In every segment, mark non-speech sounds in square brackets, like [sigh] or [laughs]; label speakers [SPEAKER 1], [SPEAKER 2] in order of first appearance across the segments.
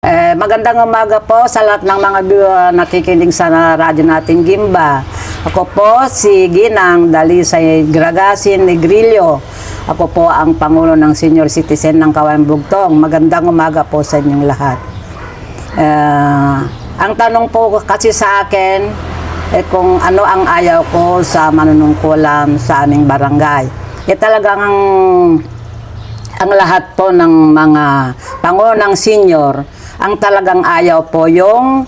[SPEAKER 1] Eh, magandang umaga po sa lahat ng mga uh, nakikinig sa radyo natin Gimba. Ako po si Ginang Dalisay Gragasin Negrillo. Ako po ang Pangulo ng Senior Citizen ng Kawayan Bugtong. Magandang umaga po sa inyong lahat. Eh, ang tanong po kasi sa akin, eh, kung ano ang ayaw ko sa manunungkulan sa aming barangay. Eh talagang ang ang lahat po ng mga pangulo ng senior, ang talagang ayaw po yung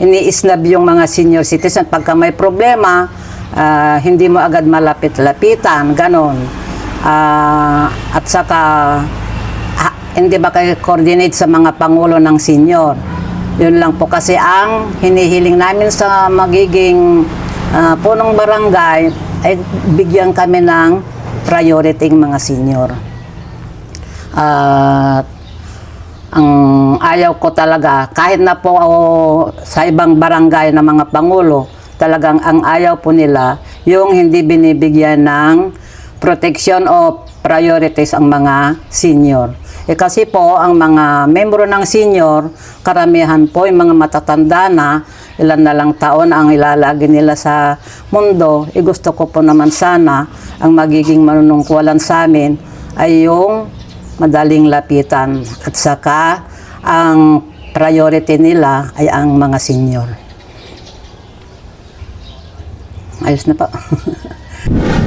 [SPEAKER 1] iniisnab yung mga senior citizen. Pagka may problema, ah, hindi mo agad malapit-lapitan, ganon. Ah, at saka, ha- hindi ba kayo coordinate sa mga pangulo ng senior? Yun lang po kasi ang hinihiling namin sa magiging ah, punong barangay ay bigyan kami ng priority ng mga senior. At ang ayaw ko talaga, kahit na po ako sa ibang barangay na mga pangulo, talagang ang ayaw po nila, yung hindi binibigyan ng protection o priorities ang mga senior. Eh kasi po, ang mga membro ng senior, karamihan po yung mga matatanda na, ilan na lang taon ang ilalagi nila sa mundo. Eh gusto ko po naman sana, ang magiging manunungkulan sa amin ay yung madaling lapitan at saka ang priority nila ay ang mga senior. Ayos na pa. [laughs]